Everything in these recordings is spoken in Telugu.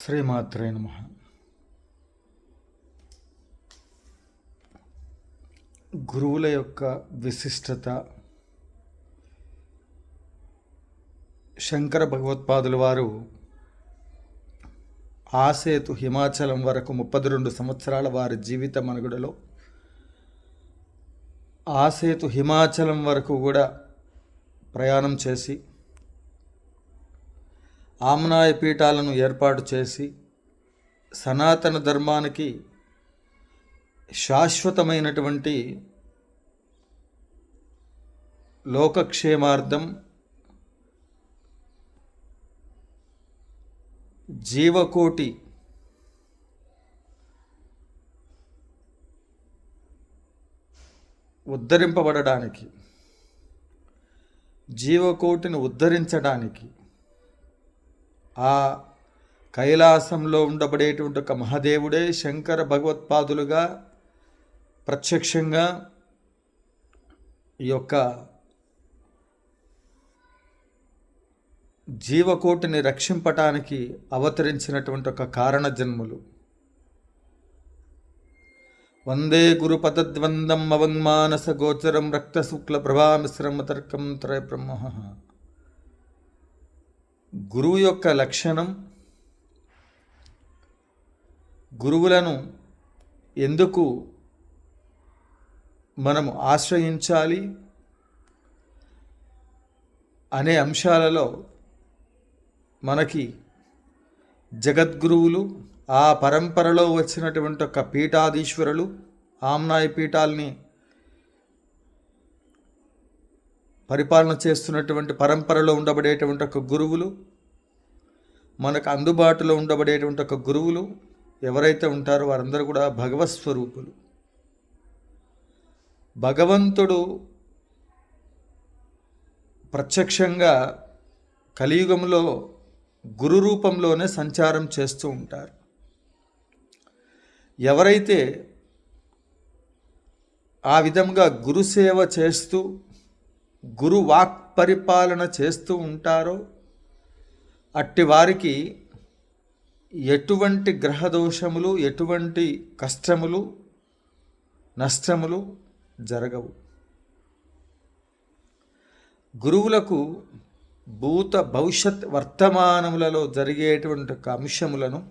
శ్రీమాత్రే నమ. గురువుల యొక్క విశిష్టత శంకర భగవత్పాదుల వారు ఆసేతు హిమాచలం వరకు ముప్పది రెండు సంవత్సరాల వారి జీవిత మనుగడలో ఆసేతు హిమాచలం వరకు కూడా ప్రయాణం చేసి ఆమ్నాయ పీఠాలను ఏర్పాటు చేసి సనాతన ధర్మానికి శాశ్వతమైనటువంటి లోకక్షేమార్థం జీవకోటి ఉద్ధరింపబడడానికి జీవకోటిని ఉద్ధరించడానికి ఆ కైలాసంలో ఉండబడేటువంటి ఒక మహాదేవుడే శంకర భగవత్పాదులుగా ప్రత్యక్షంగా ఈ యొక్క జీవకోటిని రక్షింపటానికి అవతరించినటువంటి ఒక కారణ జన్ములు వందే గురు పదద్వందం అవంగ్మానస గోచరం రక్త శుక్ల ప్రభామిశ్రమ తర్కం త్రయ బ్రహ్మ. గురువు యొక్క లక్షణం గురువులను ఎందుకు మనము ఆశ్రయించాలి అనే అంశాలలో మనకి జగద్గురువులు ఆ పరంపరలో వచ్చినటువంటి ఒక పీఠాధీశ్వరులు ఆమ్నాయ పీఠాల్ని పరిపాలన చేస్తున్నటువంటి పరంపరలో ఉండబడేటువంటి ఒక గురువులు మనకు అందుబాటులో ఉండబడేటువంటి ఒక గురువులు ఎవరైతే ఉంటారో వారందరూ కూడా భగవత్ స్వరూపులు. భగవంతుడు ప్రత్యక్షంగా కలియుగంలో గురు రూపంలోనే సంచారం చేస్తూ ఉంటారు. ఎవరైతే ఆ విధంగా గురుసేవ చేస్తూ గురు వాక్ పరిపాలన చేస్తూ ఉంటారో అట్టి వారికి ఎటువంటి గ్రహదోషములు ఎటువంటి కష్టములు నష్టములు జరగవు. గురువులకు భూత భవిష్యత్ వర్తమానములలో జరిగేటువంటి ఒక అంశములను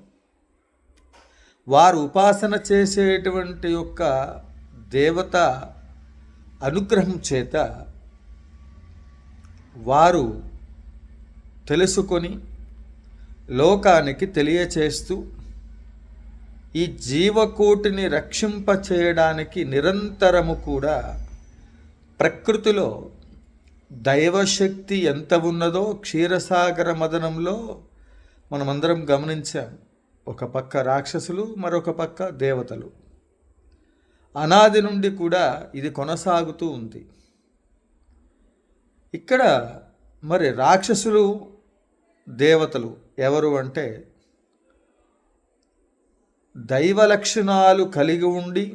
వారు ఉపాసన చేసేటువంటి యొక్క దేవత అనుగ్రహం చేత వారు తెలుసుకొని లోకానికి తెలియచేస్తూ ఈ జీవకోటిని రక్షింపచేయడానికి నిరంతరము కూడా ప్రకృతిలో దైవశక్తి ఎంత ఉన్నదో క్షీరసాగర మదనంలో మనమందరం గమనించాం. ఒక పక్క రాక్షసులు మరొక పక్క దేవతలు. అనాది నుండి కూడా ఇది కొనసాగుతూ ఉంది. ఇక్కడ మరి రాక్షసులు దేవతలు ఎవరు అంటే దైవ లక్షణాలు కలిగి ఉండి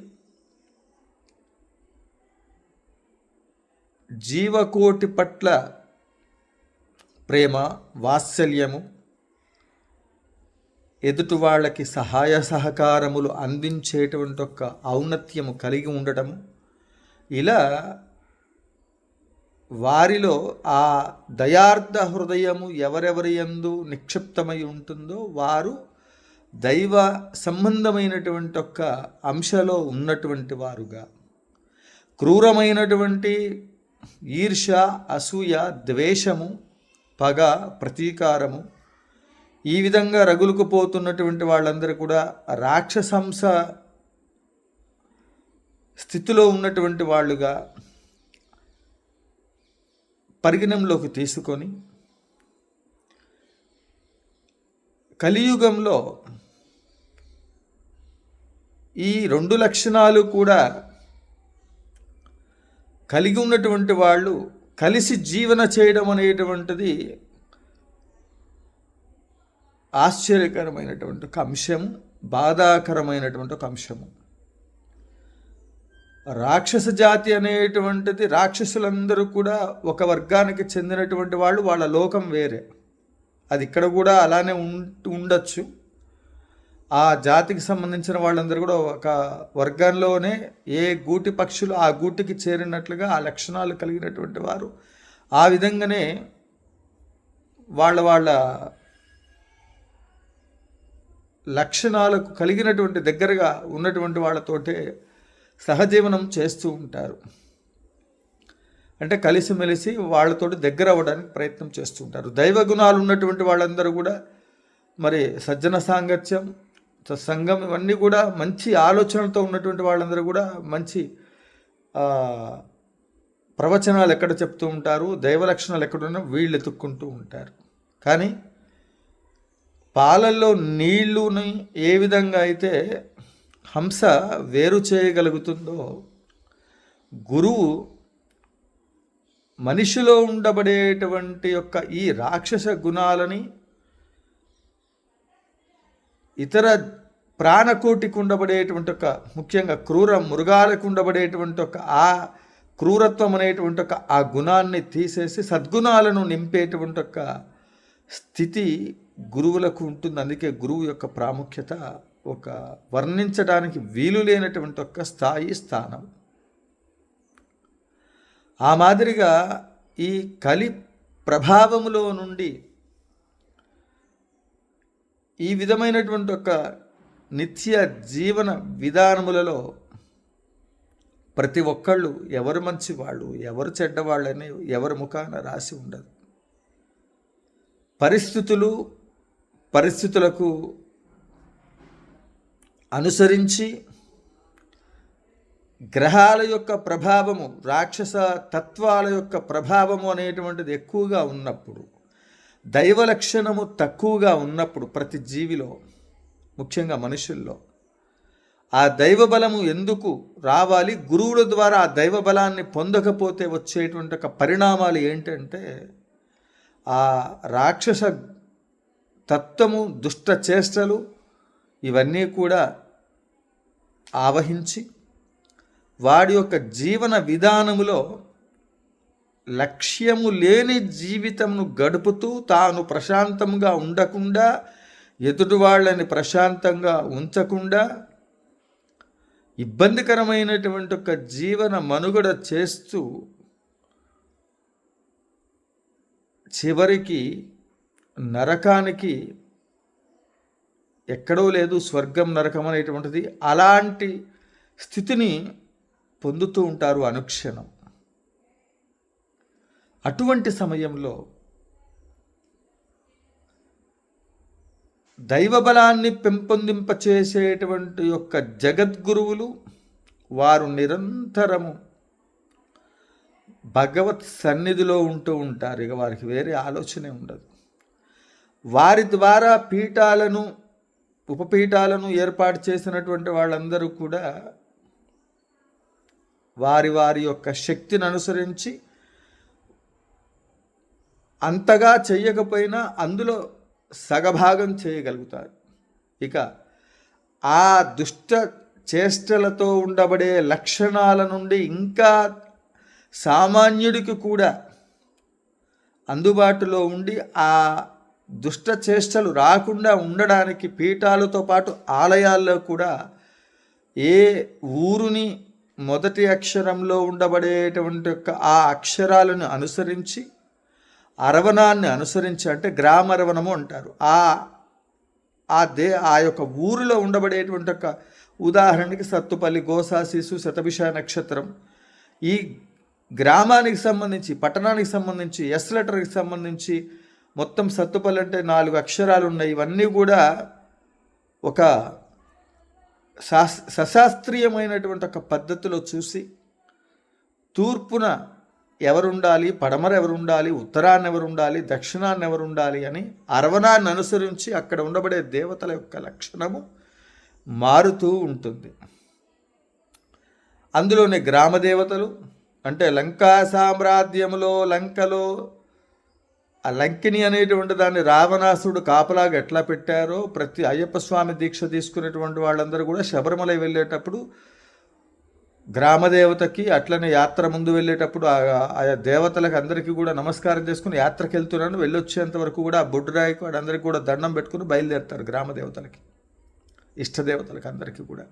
జీవకోటి పట్ల ప్రేమ వాత్సల్యము ఎదుటి వాళ్ళకి సహాయ సహకారములు అందించేటువంటి ఒక ఔన్నత్యము కలిగి ఉండటము ఇలా వారిలో ఆ దయార్థ హృదయము ఎవరెవరి ఎందు నిక్షిప్తమై ఉంటుందో వారు దైవ సంబంధమైనటువంటి ఒక అంశలో ఉన్నటువంటి వారుగా. క్రూరమైనటువంటి ఈర్ష అసూయ ద్వేషము పగ ప్రతీకారము ఈ విధంగా రగులుకుపోతున్నటువంటి వాళ్ళందరూ కూడా రాక్షసంస స్థితిలో ఉన్నటువంటి వాళ్ళుగా పరిగణంలోకి తీసుకొని కలియుగంలో ఈ రెండు లక్షణాలు కూడా కలిగి ఉన్నటువంటి వాళ్ళు కలిసి జీవన చేయడం అనేటువంటిది ఆశ్చర్యకరమైనటువంటి ఒక అంశము బాధాకరమైనటువంటి ఒక అంశము. రాక్షస జాతి అనేటువంటిది రాక్షసులందరూ కూడా ఒక వర్గానికి చెందినటువంటి వాళ్ళు వాళ్ళ లోకం వేరే. అది ఇక్కడ కూడా అలానే ఉండొచ్చు. ఆ జాతికి సంబంధించిన వాళ్ళందరూ కూడా ఒక వర్గంలోనే ఏ గూటి పక్షులు ఆ గూటికి చేరినట్లుగా ఆ లక్షణాలు కలిగినటువంటి వారు. ఆ విధంగానే వాళ్ళ వాళ్ళ లక్షణాలకు కలిగినటువంటి దగ్గరగా ఉన్నటువంటి వాళ్ళతోటే సహజీవనం చేస్తూ ఉంటారు. అంటే కలిసిమెలిసి వాళ్ళతోటి దగ్గర అవ్వడానికి ప్రయత్నం చేస్తూ ఉంటారు. దైవ గుణాలు ఉన్నటువంటి వాళ్ళందరూ కూడా మరి సజ్జన సాంగత్యం సంఘం ఇవన్నీ కూడా మంచి ఆలోచనలతో ఉన్నటువంటి వాళ్ళందరూ కూడా మంచి ప్రవచనాలు ఎక్కడ చెప్తూ ఉంటారు దైవ లక్షణాలు ఎక్కడున్నా వీళ్ళు ఎతుక్కుంటూ ఉంటారు. కానీ పాలల్లో నీళ్ళుని ఏ విధంగా అయితే హంస వేరు చేయగలుగుతుందో గురువు మనిషిలో ఉండబడేటువంటి యొక్క ఈ రాక్షస గుణాలని ఇతర ప్రాణకోటికి ఉండబడేటువంటి ఒక ముఖ్యంగా క్రూర మృగాలకు ఉండబడేటువంటి ఒక ఆ క్రూరత్వం అనేటువంటి ఒక ఆ గుణాన్ని తీసేసి సద్గుణాలను నింపేటువంటి ఒక స్థితి గురువులకు ఉంటుంది. అందుకే గురువు యొక్క ప్రాముఖ్యత ఒక వర్ణించడానికి వీలు లేనటువంటి ఒక స్థాయి స్థానం. ఆ మాదిరిగా ఈ కలి ప్రభావములో నుండి ఈ విధమైనటువంటి ఒక నిత్య జీవన విధానములలో ప్రతి ఒక్కళ్ళు ఎవరు మంచివాళ్ళు ఎవరు చెడ్డవాళ్ళని ఎవరి ముఖాన రాసి ఉండదు. పరిస్థితులు పరిస్థితులకు అనుసరించి గ్రహాల యొక్క ప్రభావము రాక్షస తత్వాల యొక్క ప్రభావము అనేటువంటిది ఎక్కువగా ఉన్నప్పుడు దైవ లక్షణము తక్కువగా ఉన్నప్పుడు ప్రతి జీవిలో ముఖ్యంగా మనుషుల్లో ఆ దైవ బలము ఎందుకు రావాలి? గురువుల ద్వారా ఆ దైవ బలాన్ని పొందకపోతే వచ్చేటువంటి ఒక పరిణామాలు ఏంటంటే ఆ రాక్షస తత్వము దుష్ట చేష్టలు ఇవన్నీ కూడా ఆవహించి వాడి యొక్క జీవన విధానములో లక్ష్యము లేని జీవితమును గడుపుతూ తాను ప్రశాంతంగా ఉండకుండా ఎదుటి వాళ్ళని ప్రశాంతంగా ఉంచకుండా ఇబ్బందికరమైనటువంటి ఒక జీవన మనుగడ చేస్తూ చివరికి నరకానికి ఎక్కడో లేదు స్వర్గం నరకం అనేటువంటిది అలాంటి స్థితిని పొందుతూ ఉంటారు అనుక్షణం. అటువంటి సమయంలో దైవబలాన్ని పెంపొందింపచేసేటువంటి యొక్క జగద్గురువులు వారు నిరంతరము భగవత్ సన్నిధిలో ఉంటూ ఉంటారు. ఇక వారికి వేరే ఆలోచనే ఉండదు. వారి ద్వారా పీఠాలను ఉపపీఠాలను ఏర్పాటు చేసినటువంటి వాళ్ళందరూ కూడా వారి వారి యొక్క శక్తిని అనుసరించి అంతగా చేయకపోయినా అందులో సగభాగం చేయగలుగుతారు. ఇక ఆ దుష్ట చేష్టలతో ఉండబడే లక్షణాల నుండి ఇంకా సామాన్యుడికి కూడా అందుబాటులో ఉండి ఆ దుష్ట చేష్టలు రాకుండా ఉండడానికి పీఠాలతో పాటు ఆలయాల్లో కూడా ఏ ఊరుని మొదటి అక్షరంలో ఉండబడేటువంటి యొక్క ఆ అక్షరాలను అనుసరించి అరవణాన్ని అనుసరించి అంటే గ్రామరవణము అంటారు. ఆ ఆ దే ఆ యొక్క ఊరిలో ఉండబడేటువంటి ఒక ఉదాహరణకి సత్తుపల్లి గోసాశీసు శతభిష నక్షత్రం. ఈ గ్రామానికి సంబంధించి పట్టణానికి సంబంధించి ఎస్ లెటర్కి సంబంధించి మొత్తం సత్తుపల్లి అంటే నాలుగు అక్షరాలు ఉన్నాయి ఇవన్నీ కూడా ఒక శాస్ సశాస్త్రీయమైనటువంటి ఒక పద్ధతిలో చూసి తూర్పున ఎవరుండాలి పడమర ఎవరుండాలి ఉత్తరాన్ని ఎవరుండాలి దక్షిణాన్ని ఎవరుండాలి అని అరవణాన్ని అనుసరించి అక్కడ ఉండబడే దేవతల యొక్క లక్షణము మారుతూ ఉంటుంది. అందులోనే గ్రామ దేవతలు అంటే లంకా సామ్రాజ్యములో లంకలో ఆ లంకిని అనేటువంటి దాన్ని రావణాసుడు కాపలాగా ఎట్లా పెట్టారో ప్రతి అయ్యప్ప స్వామి దీక్ష తీసుకునేటువంటి వాళ్ళందరూ కూడా శబరిమల వెళ్ళేటప్పుడు గ్రామదేవతకి అట్లనే యాత్ర ముందు వెళ్ళేటప్పుడు ఆ- ఆయా దేవతలకు అందరికీ కూడా నమస్కారం చేసుకుని యాత్రకు వెళ్తున్నాను. వెళ్ళొచ్చేంత వరకు కూడా ఆ బొడ్డురాయికి వాడందరికీ కూడా దండం పెట్టుకుని బయలుదేరుతారు గ్రామ దేవతలకి ఇష్టదేవతలకు అందరికీ కూడా.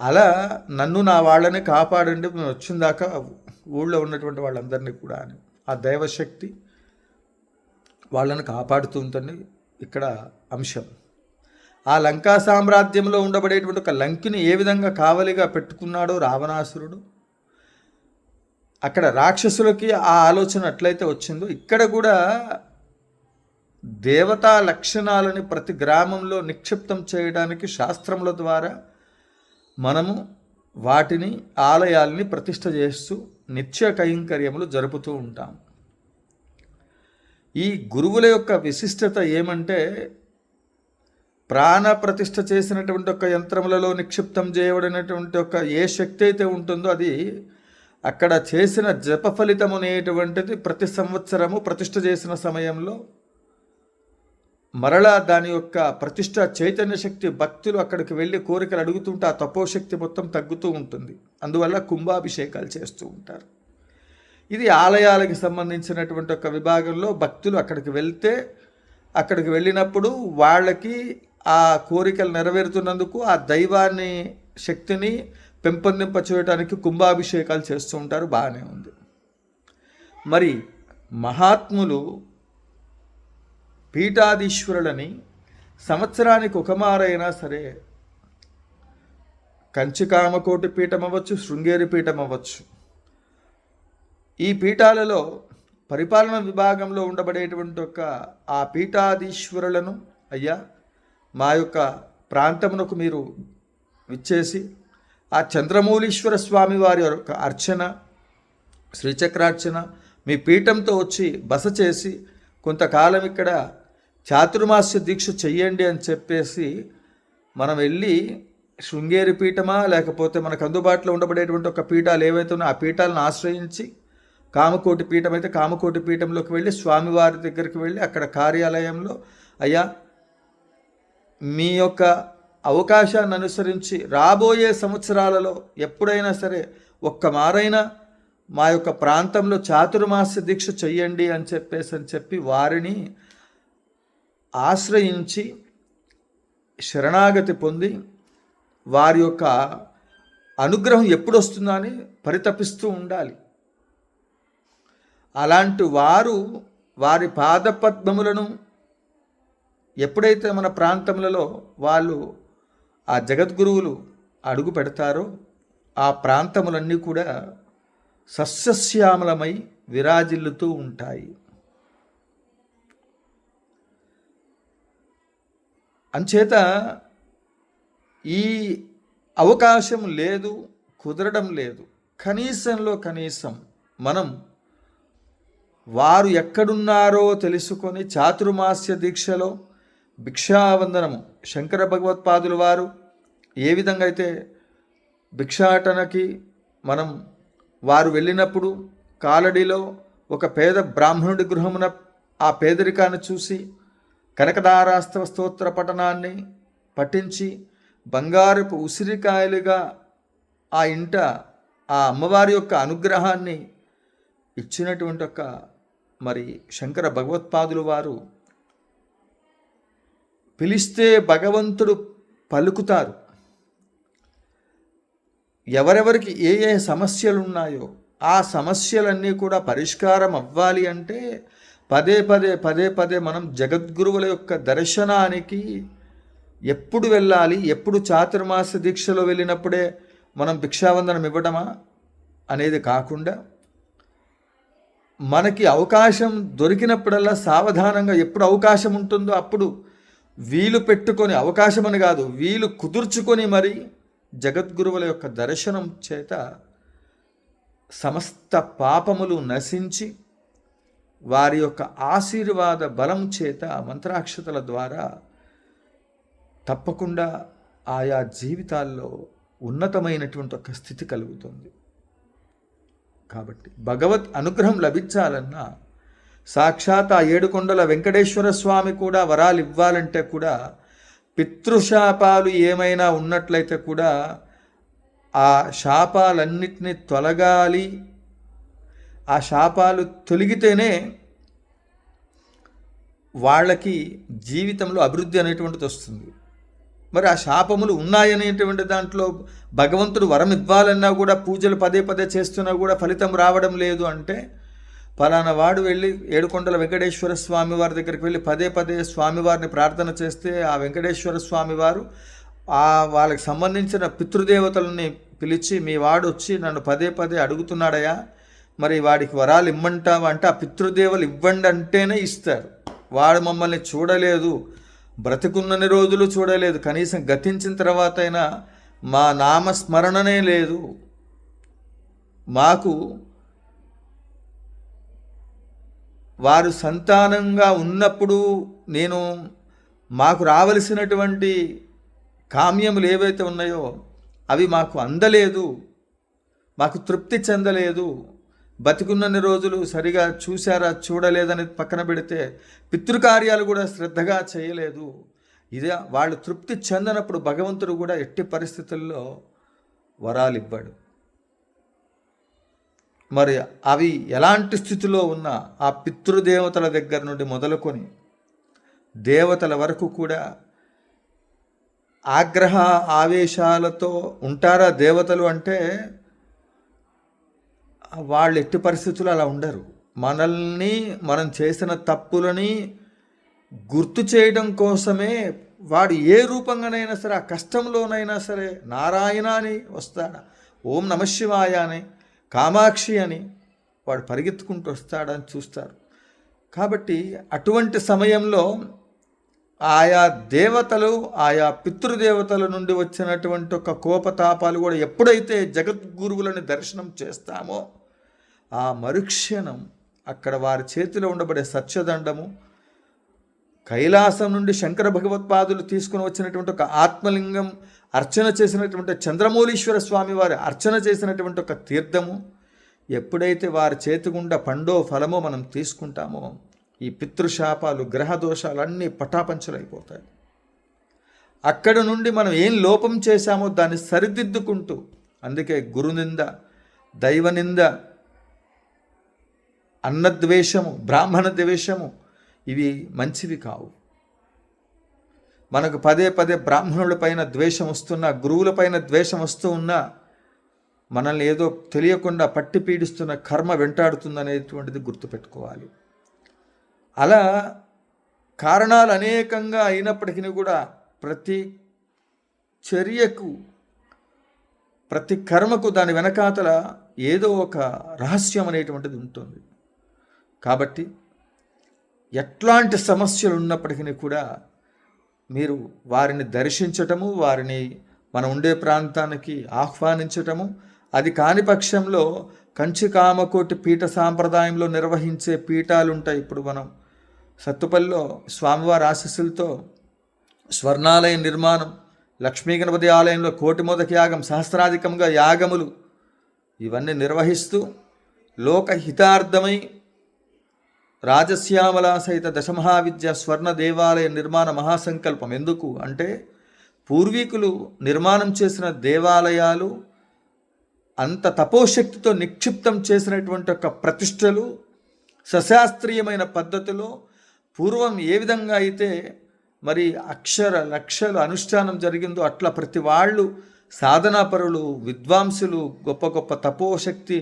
అలా నన్ను నా వాళ్ళని కాపాడండి మేము వచ్చిన దాకా ఊళ్ళో ఉన్నటువంటి వాళ్ళందరినీ కూడా అని. ఆ దైవశక్తి వాళ్ళను కాపాడుతూ ఉంటుంది ఇక్కడ అంశం. ఆ లంకా సామ్రాజ్యంలో ఉండబడేటువంటి ఒక లంకిని ఏ విధంగా కావలిగా పెట్టుకున్నాడో రావణాసురుడు? అక్కడ రాక్షసులకి ఆ ఆలోచన ఎట్లయితే వచ్చిందో ఇక్కడ కూడా దేవతా లక్షణాలని ప్రతి గ్రామంలో నిక్షిప్తం చేయడానికి శాస్త్రముల ద్వారా మనము వాటిని ఆలయాల్ని ప్రతిష్ట చేస్తూ నిత్య కైంకర్యములు జరుపుతూ ఉంటాం. ఈ గురువుల యొక్క విశిష్టత ఏమంటే ప్రాణప్రతిష్ఠ చేసినటువంటి ఒక యంత్రములలో నిక్షిప్తం చేయబడినటువంటి ఒక ఏ శక్తి అయితే ఉంటుందో అది అక్కడ చేసిన జప ఫలితం అనేటువంటిది ప్రతి సంవత్సరము ప్రతిష్ఠ చేసిన సమయంలో మరలా దాని యొక్క ప్రతిష్ట చైతన్య శక్తి భక్తులు అక్కడికి వెళ్ళి కోరికలు అడుగుతుంటే ఆ తపోశక్తి మొత్తం తగ్గుతూ ఉంటుంది. అందువల్ల కుంభాభిషేకాలు చేస్తూ ఉంటారు. ఇది ఆలయాలకు సంబంధించినటువంటి ఒక విభాగంలో భక్తులు అక్కడికి వెళ్తే అక్కడికి వెళ్ళినప్పుడు వాళ్ళకి ఆ కోరికలు నెరవేరుతున్నందుకు ఆ దైవాన్ని శక్తిని పెంపొందింప చేయడానికి కుంభాభిషేకాలు చేస్తూ ఉంటారు బాగానే ఉంది. మరి మహాత్ములు పీఠాధీశ్వరులని సంవత్సరానికి ఒక మారైనా సరే కంచికామకోటి పీఠం అవ్వచ్చు శృంగేరి పీఠం అవ్వచ్చు ఈ పీఠాలలో పరిపాలన విభాగంలో ఉండబడేటువంటి ఒక ఆ పీఠాధీశ్వరులను అయ్యా మా యొక్క ప్రాంతమునకు మీరు విచ్చేసి ఆ చంద్రమౌళీశ్వర స్వామి వారి యొక్క అర్చన శ్రీచక్రార్చన మీ పీఠంతో వచ్చి బస చేసి కొంతకాలం ఇక్కడ చాతుర్మాస్య దీక్ష చెయ్యండి అని చెప్పేసి మనం వెళ్ళి శృంగేరి పీఠమా లేకపోతే మనకు అందుబాటులో ఉండబడేటువంటి ఒక పీఠాలు ఏవైతే ఉన్నాయో ఆ పీఠాలను ఆశ్రయించి కామకోటి పీఠం అయితే కామకోటి పీఠంలోకి వెళ్ళి స్వామివారి దగ్గరికి వెళ్ళి అక్కడ కార్యాలయంలో అయ్యా మీ యొక్క అవకాశాన్ని అనుసరించి రాబోయే సంవత్సరాలలో ఎప్పుడైనా సరే ఒక్క మారైనా మా యొక్క ప్రాంతంలో చాతుర్మాస దీక్ష చెయ్యండి అని చెప్పేసి అని చెప్పి వారిని ఆశ్రయించి శరణాగతి పొంది వారి యొక్క అనుగ్రహం ఎప్పుడు వస్తుందని పరితపిస్తూ ఉండాలి. అలాంటి వారు వారి పాదపద్మములను ఎప్పుడైతే మన ప్రాంతములలో వాళ్ళు ఆ జగద్గురువులు అడుగు పెడతారో ఆ ప్రాంతములన్నీ కూడా సస్యశ్యామలమై విరాజిల్లుతూ ఉంటాయి. అంచేత ఈ అవకాశం లేదు కుదరడం లేదు. కనీసంలో కనీసం మనం వారు ఎక్కడున్నారో తెలుసుకొని చాతుర్మాస్య దీక్షలో భిక్షావందనము. శంకర భగవత్పాదులు వారు ఏ విధంగా అయితే భిక్షాటనకి మనం వారు వెళ్ళినప్పుడు కాలడిలో ఒక పేద బ్రాహ్మణుడి గృహమున ఆ పేదరికాన్ని చూసి కనకదారాస్తవ స్తోత్ర పఠనాన్ని పఠించి బంగారపు ఉసిరికాయలుగా ఆ ఇంట ఆ అమ్మవారి యొక్క అనుగ్రహాన్ని ఇచ్చినటువంటి ఒక మరి శంకర భగవత్పాదులు వారు పిలిస్తే భగవంతుడు పలుకుతారు. ఎవరెవరికి ఏ ఏ సమస్యలు ఉన్నాయో ఆ సమస్యలన్నీ కూడా పరిష్కారం అవ్వాలి అంటే పదే పదే పదే పదే మనం జగద్గురువుల యొక్క దర్శనానికి ఎప్పుడు వెళ్ళాలి ఎప్పుడు చాతుర్మాస దీక్షలో వెళ్ళినప్పుడే మనం భిక్షావందనం ఇవ్వడమా అనేది కాకుండా మనకి అవకాశం దొరికినప్పుడల్లా సావధానంగా ఎప్పుడు అవకాశం ఉంటుందో అప్పుడు వీలు పెట్టుకొని అవకాశం అని కాదు వీలు కుదుర్చుకొని మరి జగద్గురువుల యొక్క దర్శనం చేత సమస్త పాపములు నశించి వారి యొక్క ఆశీర్వాద బలం చేత మంత్రాక్షతల ద్వారా తప్పకుండా ఆయా జీవితాల్లో ఉన్నతమైనటువంటి ఒక స్థితి కలుగుతుంది. కాబట్టి భగవత్ అనుగ్రహం లభించాలన్నా సాక్షాత్ ఆ ఏడుకొండల వెంకటేశ్వర స్వామి కూడా వరాలు ఇవ్వాలంటే కూడా పితృశాపాలు ఏమైనా ఉన్నట్లయితే కూడా ఆ శాపాలన్నిటినీ తొలగాలి. ఆ శాపాలు తొలగితేనే వాళ్ళకి జీవితంలో అభివృద్ధి అనేటువంటిది వస్తుంది. మరి ఆ శాపములు ఉన్నాయనేటువంటి దాంట్లో భగవంతుడు వరం ఇవ్వాలన్నా కూడా పూజలు పదే పదే చేస్తున్నా కూడా ఫలితం రావడం లేదు అంటే ఫలానా వాడు వెళ్ళి ఏడుకొండల వెంకటేశ్వర స్వామి వారి దగ్గరికి వెళ్ళి పదే పదే స్వామివారిని ప్రార్థన చేస్తే ఆ వెంకటేశ్వర స్వామి వారు ఆ వాళ్ళకి సంబంధించిన పితృదేవతలని పిలిచి మీ వాడు వచ్చి నన్ను పదే పదే అడుగుతున్నాడయా? మరి వాడికి వరాలు ఇమ్మంటావా? అంటే ఆ పితృదేవలు ఇవ్వండి అంటేనే ఇస్తారు. వాడు మమ్మల్ని చూడలేదు. బ్రతికున్నన్ని రోజులు చూడలేదు. కనీసం గతించిన తర్వాత అయినా మా నామస్మరణనే లేదు. మాకు వారు సంతానంగా ఉన్నప్పుడు నేను మాకు రావలసినటువంటి కామ్యములు ఏవైతే ఉన్నాయో అవి మాకు అందలేదు. మాకు తృప్తి చెందలేదు. బతికున్నన్ని రోజులు సరిగా చూశారా చూడలేదని పక్కన పెడితే పితృకార్యాలు కూడా శ్రద్ధగా చేయలేదు. ఇదే వాళ్ళు తృప్తి చెందనప్పుడు భగవంతుడు కూడా ఎట్టి పరిస్థితుల్లో వరాలు ఇవ్వడు. మరి అవి ఎలాంటి స్థితిలో ఉన్నా ఆ పితృదేవతల దగ్గర నుండి మొదలుకొని దేవతల వరకు కూడా ఆగ్రహ ఆవేశాలతో ఉంటారా దేవతలు అంటే వాళ్ళు ఎట్టి పరిస్థితులు అలా ఉండరు. మనల్ని మనం చేసిన తప్పులని గుర్తు చేయడం కోసమే వాడు ఏ రూపంగానైనా సరే ఆ కష్టంలోనైనా సరే నారాయణ అని వస్తాడా ఓం నమశివాయ అని కామాక్షి అని వాడు పరిగెత్తుకుంటూ వస్తాడని చూస్తారు. కాబట్టి అటువంటి సమయంలో ఆయా దేవతలు ఆయా పితృదేవతల నుండి వచ్చినటువంటి ఒక కోపతాపాలు కూడా ఎప్పుడైతే జగద్గురువులని దర్శనం చేస్తామో ఆ మరుక్షణం అక్కడ వారి చేతిలో ఉండబడే సత్యదండము కైలాసం నుండి శంకర భగవత్పాదులు తీసుకుని వచ్చినటువంటి ఒక ఆత్మలింగం అర్చన చేసినటువంటి చంద్రమౌళీశ్వర స్వామి వారి అర్చన చేసినటువంటి ఒక తీర్థము ఎప్పుడైతే వారి చేతిగుండా పండో ఫలమో మనం తీసుకుంటామో ఈ పితృశాపాలు గ్రహ దోషాలు అన్నీ పటాపంచలైపోతాయి. అక్కడ నుండి మనం ఏం లోపం చేశామో దాన్ని సరిదిద్దుకుంటూ అందుకే గురునింద దైవనింద అన్నద్వేషము బ్రాహ్మణ ద్వేషము ఇవి మంచివి కావు. మనకు పదే పదే బ్రాహ్మణుల పైన ద్వేషం వస్తున్నా గురువుల పైన ద్వేషం వస్తూ ఉన్నా మనల్ని ఏదో తెలియకుండా పట్టి పీడిస్తున్న కర్మ వెంటాడుతుందనేటువంటిది గుర్తుపెట్టుకోవాలి. అలా కారణాలు అనేకంగా అయినప్పటికీ కూడా ప్రతి చర్యకు ప్రతి కర్మకు దాని వెనకాతల ఏదో ఒక రహస్యం అనేటువంటిది ఉంటుంది. కాబట్టి ఎట్లాంటి సమస్యలు ఉన్నప్పటికీ కూడా మీరు వారిని దర్శించటము వారిని మనం ఉండే ప్రాంతానికి ఆహ్వానించటము అది కాని పక్షంలో కంచి కామకోటి పీఠ సాంప్రదాయంలో నిర్వహించే పీఠాలు ఉంటాయి ఇప్పుడు మనం సత్తుపల్లిలో స్వామివారి ఆశస్సులతో స్వర్ణాలయ నిర్మాణం లక్ష్మీ గణపతి ఆలయంలో కోటి మొదటి యాగం సహస్రాధికంగా యాగములు ఇవన్నీ నిర్వహిస్తూ లోకహితార్థమై రాజశ్యామల సహిత దశమహావిద్య స్వర్ణ దేవాలయ నిర్మాణ మహాసంకల్పం ఎందుకు? అంటే పూర్వీకులు నిర్మాణం చేసిన దేవాలయాలు అంత తపోశక్తితో నిక్షిప్తం చేసినటువంటి ఒక ప్రతిష్టలు సశాస్త్రీయమైన పద్ధతిలో పూర్వం ఏ విధంగా అయితే మరి అక్షర లక్షల అనుష్ఠానం జరిగిందో అట్లా ప్రతి వాళ్ళు సాధనాపరులు విద్వాంసులు గొప్ప గొప్ప తపోశక్తి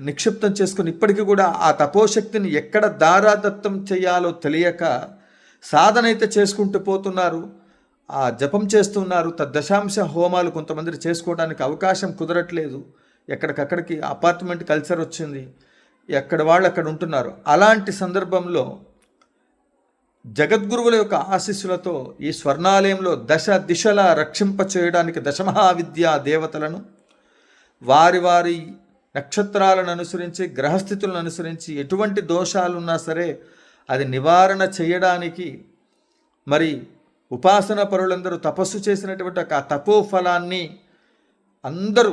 నిక్షిప్తం చేసుకుని ఇప్పటికీ కూడా ఆ తపోశక్తిని ఎక్కడ దారాదత్తం చేయాలో తెలియక సాధన అయితే చేసుకుంటూ పోతున్నారు. ఆ జపం చేస్తున్నారు. దశాంశ హోమాలు కొంతమంది చేసుకోవడానికి అవకాశం కుదరట్లేదు. ఎక్కడికక్కడికి అపార్ట్మెంట్ కల్చర్ వచ్చింది. ఎక్కడ వాళ్ళు అక్కడ ఉంటున్నారు. అలాంటి సందర్భంలో జగద్గురువుల యొక్క ఆశీస్సులతో ఈ స్వర్ణాలయంలో దశ దిశలా రక్షింప చేయడానికి దశమహావిద్యా దేవతలను వారి వారి నక్షత్రాలను అనుసరించి గ్రహస్థితులను అనుసరించి ఎటువంటి దోషాలున్నా సరే అది నివారణ చేయడానికి మరి ఉపాసన పరులందరూ తపస్సు చేసినటువంటి ఒక తపోఫలాన్ని అందరూ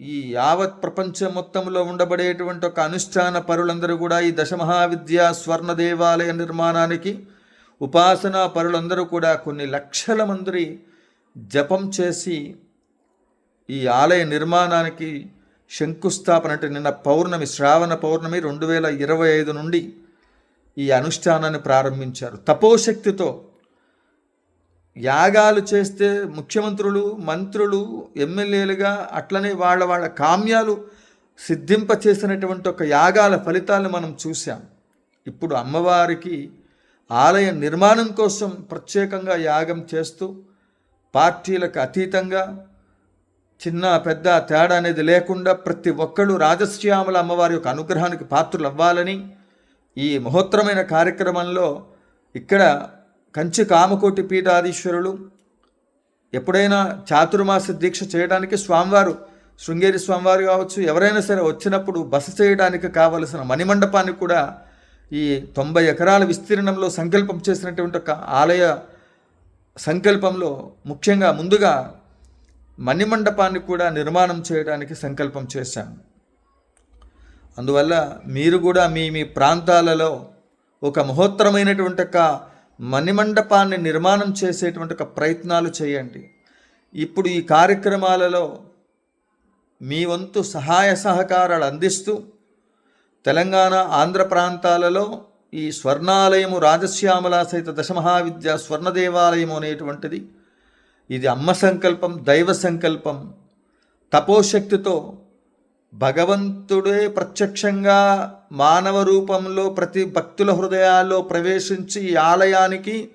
ఈ యావత్ ప్రపంచం మొత్తంలో ఉండబడేటువంటి ఒక అనుష్ఠాన పరులందరూ కూడా ఈ దశమహావిద్య స్వర్ణ దేవాలయ నిర్మాణానికి ఉపాసనా పరులందరూ కూడా కొన్ని లక్షల మంది జపం చేసి ఈ ఆలయ నిర్మాణానికి శంకుస్థాపన అంటే నిన్న పౌర్ణమి శ్రావణ పౌర్ణమి రెండు వేల ఇరవై ఐదు నుండి ఈ అనుష్ఠానాన్ని ప్రారంభించారు. తపోశక్తితో యాగాలు చేస్తే ముఖ్యమంత్రులు మంత్రులు ఎమ్మెల్యేలుగా అట్లనే వాళ్ళ వాళ్ళ కామ్యాలు సిద్ధింప చేసినటువంటి ఒక యాగాల ఫలితాలను మనం చూసాం ఇప్పుడు అమ్మవారికి ఆలయ నిర్మాణం కోసం ప్రత్యేకంగా యాగం చేస్తూ పార్టీలకు అతీతంగా చిన్న పెద్ద తేడా అనేది లేకుండా ప్రతి ఒక్కళ్ళు రాజశ్యామల అమ్మవారి యొక్క అనుగ్రహానికి పాత్రలు అవ్వాలని ఈ మహోత్తరమైన కార్యక్రమంలో ఇక్కడ కంచి కామకోటి పీఠాధీశ్వరులు ఎప్పుడైనా చాతుర్మాస దీక్ష చేయడానికి స్వామివారు శృంగేరి స్వామివారు కావచ్చు ఎవరైనా సరే వచ్చినప్పుడు బస చేయడానికి కావలసిన మణిమండపాన్ని కూడా ఈ తొంభై ఎకరాల విస్తీర్ణంలో సంకల్పం చేసినటువంటి ఒక ఆలయ సంకల్పంలో ముఖ్యంగా ముందుగా మణిమండపాన్ని కూడా నిర్మాణం చేయడానికి సంకల్పం చేశాం అందువల్ల మీరు కూడా మీ మీ ప్రాంతాలలో ఒక మహోత్తరమైనటువంటి ఒక మణిమండపాన్ని నిర్మాణం చేసేటువంటి ఒక ప్రయత్నాలు చేయండి. ఇప్పుడు ఈ కార్యక్రమాలలో మీ వంతు సహాయ సహకారాలు అందిస్తూ తెలంగాణ ఆంధ్ర ప్రాంతాలలో ఈ స్వర్ణాలయము రాజశ్యామల సహిత దశమహావిద్య స్వర్ణ దేవాలయము అనేటువంటిది ఇది అమ్మ సంకల్పం దైవ సంకల్పం. తపోశక్తితో భగవంతుడే ప్రత్యక్షంగా మానవ రూపంలో ప్రతి భక్తుల హృదయాల్లో ప్రవేశించి ఈ ఆలయానికి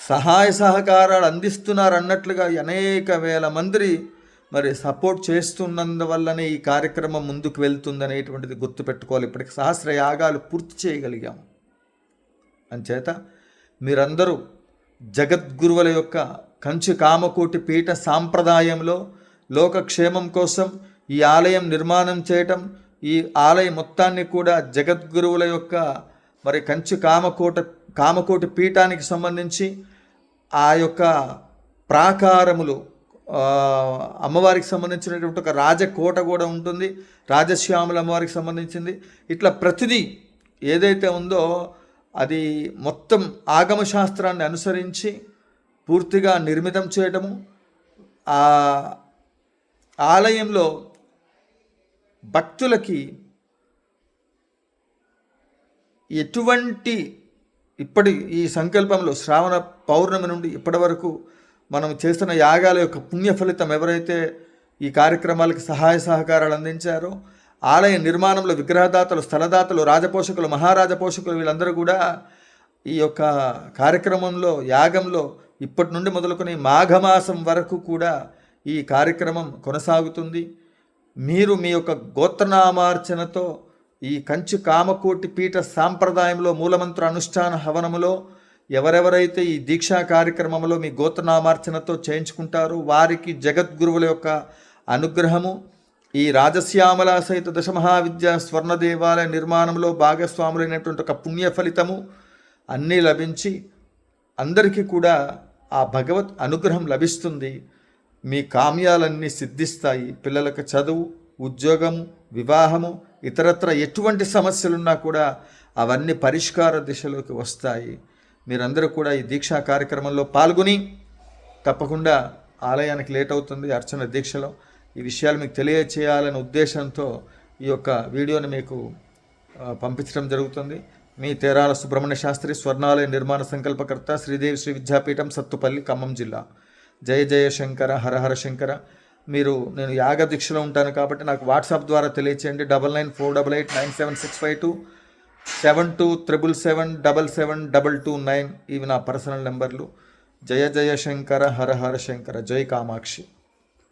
సహాయ సహకారాలు అందిస్తున్నారు అన్నట్లుగా అనేక వేల మంది మరి సపోర్ట్ చేస్తున్నందువల్లనే ఈ కార్యక్రమం ముందుకు వెళ్తుందనేటువంటిది గుర్తుపెట్టుకోవాలి. ఇప్పటికి సహస్ర యాగాలు పూర్తి చేయగలిగాం. అంచేత మీరందరూ జగద్గురువుల యొక్క కంచి కామకోటి పీఠ సాంప్రదాయంలో లోకక్షేమం కోసం ఈ ఆలయం నిర్మాణం చేయటం ఈ ఆలయం మొత్తాన్ని కూడా జగద్గురువుల యొక్క మరి కంచి కామకోట కామకోటి పీఠానికి సంబంధించి ఆ యొక్క ప్రాకారములు అమ్మవారికి సంబంధించినటువంటి ఒక రాజకోట కూడా ఉంటుంది. రాజశ్యాముల అమ్మవారికి సంబంధించింది. ఇట్లా ప్రతిదీ ఏదైతే ఉందో అది మొత్తం ఆగమ శాస్త్రాన్ని అనుసరించి పూర్తిగా నిర్మితం చేయటము ఆ ఆలయంలో భక్తులకి ఎటువంటి ఇప్పటి ఈ సంకల్పంలో శ్రావణ పౌర్ణమి నుండి ఇప్పటి వరకు మనం చేస్తున్న యాగాల యొక్క పుణ్య ఫలితం ఎవరైతే ఈ కార్యక్రమాలకి సహాయ సహకారాలు అందించారో ఆలయ నిర్మాణంలో విగ్రహదాతలు స్థలదాతలు రాజపోషకులు మహారాజ పోషకులు వీళ్ళందరూ కూడా ఈ యొక్క కార్యక్రమంలో యాగంలో ఇప్పటి నుండి మొదలుకొని మాఘమాసం వరకు కూడా ఈ కార్యక్రమం కొనసాగుతుంది. మీరు మీ యొక్క గోత్రనామార్చనతో ఈ కంచి కామకోటి పీఠ సాంప్రదాయంలో మూలమంత్ర అనుష్ఠాన హవనములో ఎవరెవరైతే ఈ దీక్షా కార్యక్రమంలో మీ గోత్రనామార్చనతో చేయించుకుంటారో వారికి జగద్గురువుల యొక్క అనుగ్రహము ఈ రాజశ్యామల సహిత దశమహావిద్య స్వర్ణ దేవాలయ నిర్మాణంలో భాగస్వాములైనటువంటి ఒక పుణ్య ఫలితము అన్నీ లభించి అందరికీ కూడా ఆ భగవత్ అనుగ్రహం లభిస్తుంది. మీ కామ్యాలన్నీ సిద్ధిస్తాయి. పిల్లలకు చదువు ఉద్యోగము వివాహము ఇతరత్ర ఎటువంటి సమస్యలున్నా కూడా అవన్నీ పరిష్కార దిశలోకి వస్తాయి. మీరందరూ కూడా ఈ దీక్షా కార్యక్రమంలో పాల్గొని తప్పకుండా ఆలయానికి లేట్ అవుతుంది అర్చన దీక్షలో. ఈ విషయాలు మీకు తెలియచేయాలనే ఉద్దేశంతో ఈ యొక్క వీడియోని మీకు పంపించడం జరుగుతుంది. మీ తేరాల సుబ్రహ్మణ్య శాస్త్రి స్వర్ణాలయ నిర్మాణ సంకల్పకర్త శ్రీదేవి శ్రీ విద్యాపీఠం సత్తుపల్లి ఖమ్మం జిల్లా. జయ జయ శంకర హరహర శంకర. మీరు నేను యాగ దీక్షలో ఉంటాను కాబట్టి నాకు వాట్సాప్ ద్వారా తెలియచేయండి. Double nine four double eight nine seven six five two seven two triple seven double seven double two nine ఇవి నా పర్సనల్ నెంబర్లు. జయ జయ శంకర హర హర శంకర. జై కామాక్షి.